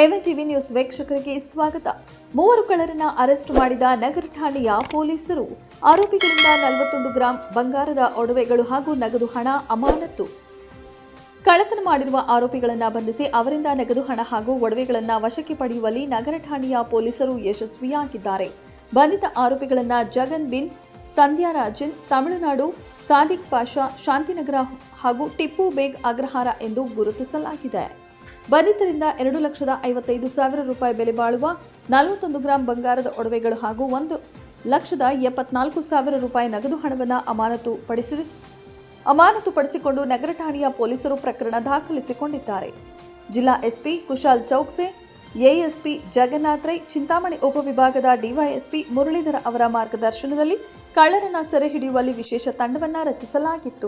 ಎವನ್ TV news ವೀಕ್ಷಕರಿಗೆ ಸ್ವಾಗತ. ಮೂವರು ಕಳ್ಳರನ್ನ ಅರೆಸ್ಟ್ ಮಾಡಿದ ನಗರ ಠಾಣೆಯ ಪೊಲೀಸರು ಆರೋಪಿಗಳಿಂದ ನಲವತ್ತೊಂದು ಗ್ರಾಂ ಬಂಗಾರದ ಒಡವೆಗಳು ಹಾಗೂ ನಗದು ಹಣ ಅಮಾನತ್ತು. ಕಳ್ಳತನ ಮಾಡಿರುವ ಆರೋಪಿಗಳನ್ನು ಬಂಧಿಸಿ ಅವರಿಂದ ನಗದು ಹಣ ಹಾಗೂ ಒಡವೆಗಳನ್ನು ವಶಕ್ಕೆ ಪಡೆಯುವಲ್ಲಿ ನಗರ ಠಾಣೆಯ ಪೊಲೀಸರು ಯಶಸ್ವಿಯಾಗಿದ್ದಾರೆ. ಬಂಧಿತ ಆರೋಪಿಗಳನ್ನು ಜಗನ್ ಬಿನ್, ಸಂಧ್ಯಾ ರಾಜನ್, ತಮಿಳುನಾಡು, ಸಾದಿಕ್ ಪಾಷಾ, ಶಾಂತಿನಗರ ಹಾಗೂ ಟಿಪ್ಪು ಬೇಗ್ ಅಗ್ರಹಾರ ಎಂದು ಗುರುತಿಸಲಾಗಿದೆ. ಬಂಧಿತರಿಂದ ಎರಡು ಲಕ್ಷದ ಐವತ್ತೈದು ಸಾವಿರ ರೂಪಾಯಿ ಬೆಲೆ ಬಾಳುವ ನಲವತ್ತೊಂದು ಗ್ರಾಂ ಬಂಗಾರದ ಒಡವೆಗಳು ಹಾಗೂ ಒಂದು ಲಕ್ಷದ ಎಪ್ಪತ್ನಾಲ್ಕು ಸಾವಿರ ರೂಪಾಯಿ ನಗದು ಹಣವನ್ನು ಅಮಾನತು ಪಡಿಸಿದೆ. ಅಮಾನತು ಪಡಿಸಿಕೊಂಡು ನಗರ ಠಾಣೆಯ ಪೊಲೀಸರು ಪ್ರಕರಣ ದಾಖಲಿಸಿಕೊಂಡಿದ್ದಾರೆ. ಜಿಲ್ಲಾ ಎಸ್ಪಿ ಕುಶಾಲ್ ಚೌಕ್ಸೆ, ಎಎಸ್ಪಿ ಜಗನ್ನಾಥ್ ರೈ, ಚಿಂತಾಮಣಿ ಉಪವಿಭಾಗದ ಡಿವೈಎಸ್ಪಿ ಮುರಳೀಧರ ಅವರ ಮಾರ್ಗದರ್ಶನದಲ್ಲಿ ಕಳ್ಳರನ್ನ ಸೆರೆ ಹಿಡಿಯುವಲ್ಲಿ ವಿಶೇಷ ತಂಡವನ್ನ ರಚಿಸಲಾಗಿತ್ತು.